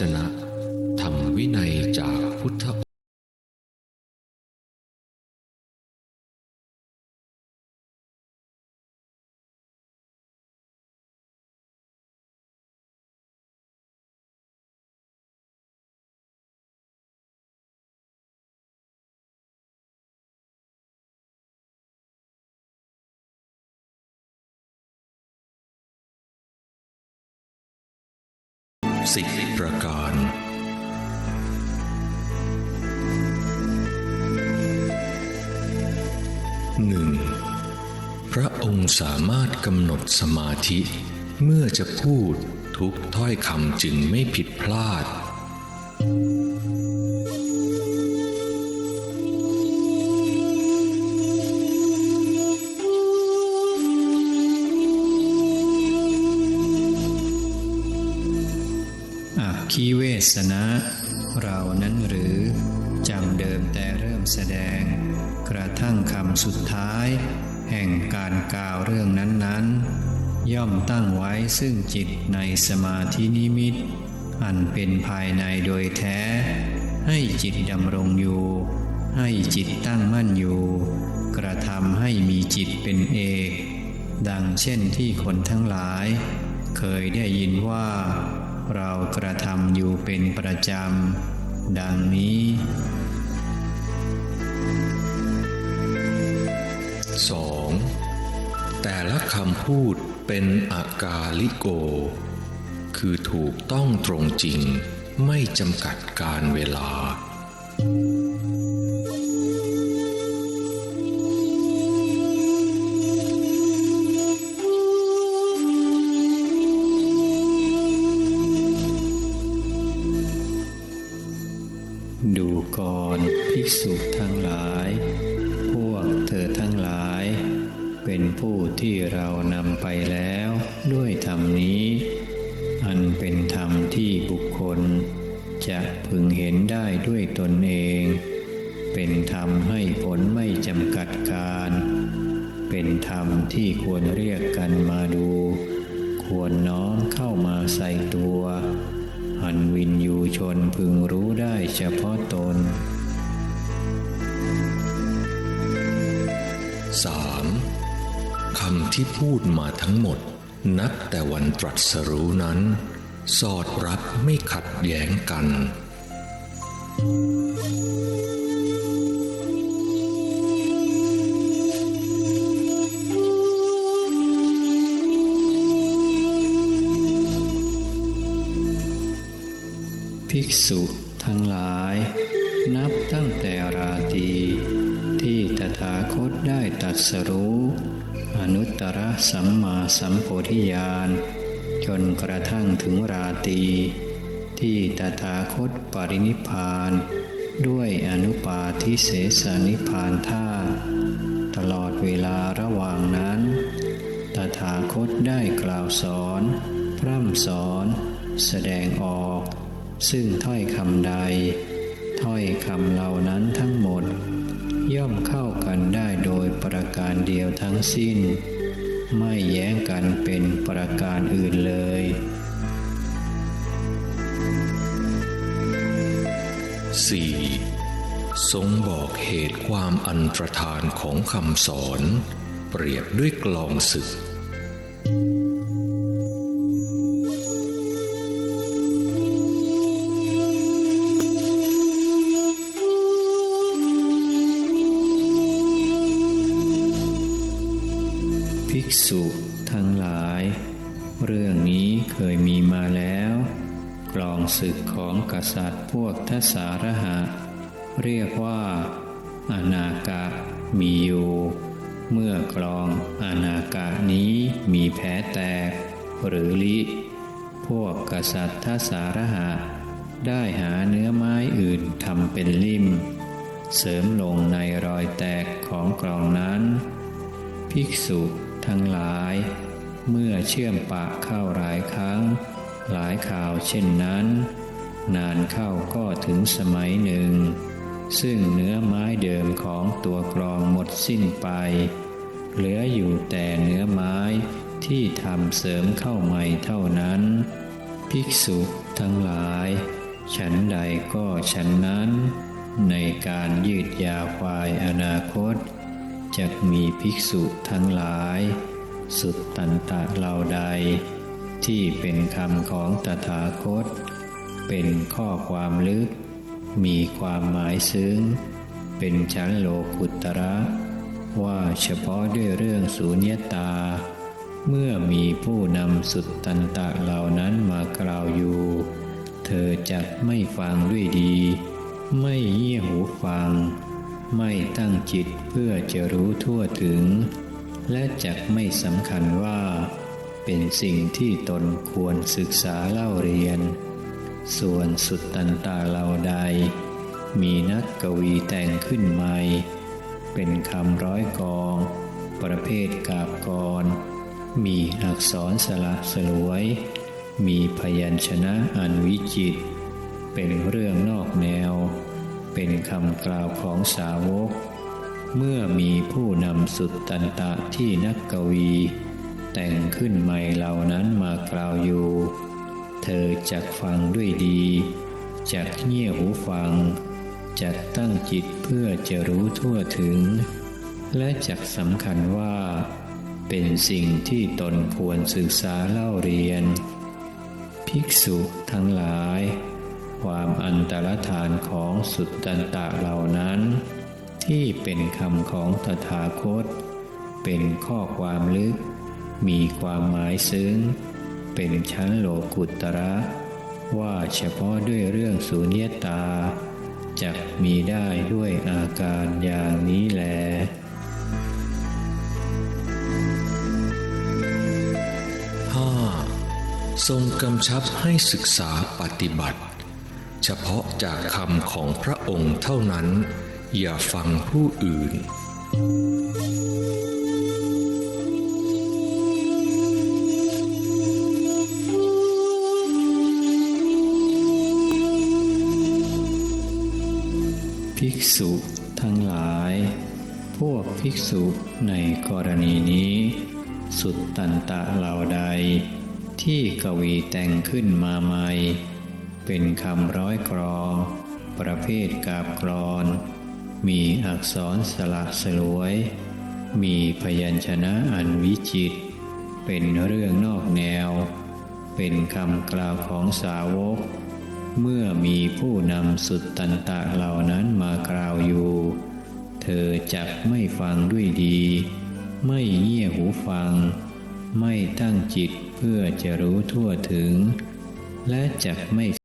จนะธรรมวินัยจากพุทธ สิบประการหนึ่งพระองค์สามารถกำหนดสมาธิ เมื่อจะพูดทุกถ้อยคำจึงไม่ผิดพลาด 2. คีเวสนะเรานั้นหรือจำเดิมแต่เริ่มแสดง กระทั่งคำสุดท้าย แห่งการกล่าวเรื่องนั้นๆ ย่อมตั้งไว้ซึ่งจิตในสมาธินิมิต อันเป็นภายในโดยแท้ ให้จิตดำรงอยู่ ให้จิตตั้งมั่นอยู่ กระทำให้มีจิตเป็นเอกดังเช่นที่คนทั้งหลาย เคยได้ยินว่า เรากระทำอยู่เป็นประจำ ดังนี้ 2. แต่ละคำพูดเป็นอากาลิโก คือถูกต้องตรงจริง ไม่จำกัดการเวลา ดูก่อนภิกษุทั้งหลาย พวกเธอทั้งหลาย เป็นผู้ที่เรานำไปแล้วด้วยธรรมนี้ อันเป็นธรรมที่บุคคล จะพึงเห็นได้ด้วยตนเอง เป็นธรรมให้ผลไม่จำกัดการ เป็นธรรมที่ควรเรียกกันมาดู ควรน้อมเข้ามาใส่ตัว อันวินยูชนพึงรู้ได้เฉพาะตน 3. คำที่พูดมาทั้งหมด นับแต่วันตรัสรู้นั้น สอดรับไม่ขัดแย้งกัน ภิกษุทั้งหลาย นับตั้งแต่ราตรีที่ตถาคตได้ตรัสรู้ อนุตตรสัมมาสัมโพธิญาณ จนกระทั่งถึงราตรีที่ตถาคตปรินิพาน ด้วยอนุปาทิเสสนิพานท่าตุตลอดเวลาระหว่างนั้น ตถาคตได้กล่าวสอน พร่ำสอน แสดงออก ซึ่งถ้อยคำใด ถ้อยคำเหล่านั้นทั้งหมด ย่อมเข้ากันได้โดยประการเดียวทั้งสิ้น ไม่แย้งกันเป็นประการอื่นเลย 4. ทรงบอกเหตุความอันตรธานของคำสอน เปรียบด้วยกลองศึก ภิกษุทั้งหลาย เรื่องนี้เคยมีมาแล้วกลองศึกของกษัตริย์พวกทสารหะ เรียกว่า อนากะมีอยู่ เมื่อกลองอนากะนี้มีแผลแตก หรือลิ พวกกษัตริย์ทสารหะ ได้หาเนื้อไม้อื่นทำเป็นลิ่ม เสริมลงในรอยแตกของกลองนั้น ภิกษุ ทั้งหลาย เมื่อเชื่อมปากเข้าหลายครั้ง หลายข่าวเช่นนั้น นานเข้าก็ถึงสมัยหนึ่ง ซึ่งเนื้อไม้เดิมของตัวกรองหมดสิ้นไป เหลืออยู่แต่เนื้อไม้ที่ทำเสริมเข้าใหม่เท่านั้น ภิกษุทั้งหลาย ฉันใดก็ฉันนั้น ในการยืดยาวควายอนาคต จะมีภิกษุทั้งหลาย สุดตันตะเหล่าใด ที่เป็นคำของตถาคต เป็นข้อความลึก มีความหมายซึ้ง เป็นชั้นโลกุตระ ว่าเฉพาะด้วยเรื่องสูญญตา เมื่อมีผู้นำสุดตันตะเหล่านั้นมากล่าวอยู่ เธอจักไม่ฟังด้วยดี ไม่เยี่ยหูฟัง ไม่ตั้งจิตเพื่อจะรู้ทั่วถึง และจักไม่สำคัญว่า เป็นสิ่งที่ตนควรศึกษาเล่าเรียน ส่วนสุดตันตาเหล่าใด มีนักกวีแต่งขึ้นใหม่ เป็นคำร้อยกอง ประเภทกาบกร มีอักษรสละสลวย มีพยัญชนะอันวิจิต เป็นเรื่องนอกแนว เป็นคำกล่าวของสาวก เมื่อมีผู้นำสุดตันตะที่นักกวี แต่งขึ้นใหม่เหล่านั้นมากล่าวอยู่ เธอจักฟังด้วยดีจักเงี่ยหูฟังจักตั้งจิตเพื่อจะรู้ทั่วถึง และจักสำคัญว่า เป็นสิ่งที่ตนควรศึกษาเล่าเรียน ภิกษุทั้งหลาย อันตรธานของสุดตันตะเหล่านั้น ที่เป็นคำของตถาคต เป็นข้อความลึก มีความหมายซึ้ง เป็นชั้นโลกุตระ ว่าเฉพาะด้วยเรื่องสูญญตาจักมีได้ด้วยอาการอย่างนี้แลทรงกำชับให้ศึกษาปฏิบัติ เฉพาะจากคำของพระองค์เท่านั้น อย่าฟังผู้อื่น ภิกษุทั้งหลาย พวกภิกษุในกรณีนี้ สุดตันตะเหล่าใด ที่กวีแต่งขึ้นมาใหม่ เป็นคำร้อยกรองประเภทกาบกรอน มีอักษรสละสลวย มีพยัญชนะอันวิจิต เป็นเรื่องนอกแนว เป็นคำกล่าวของสาวก เมื่อมีผู้นำสุดตันตะเหล่านั้นมากล่าวอยู่ เธอจักไม่ฟังด้วยดี ไม่เงี่ยหูฟัง ไม่ตั้งจิตเพื่อจะรู้ทั่วถึง และจักไม่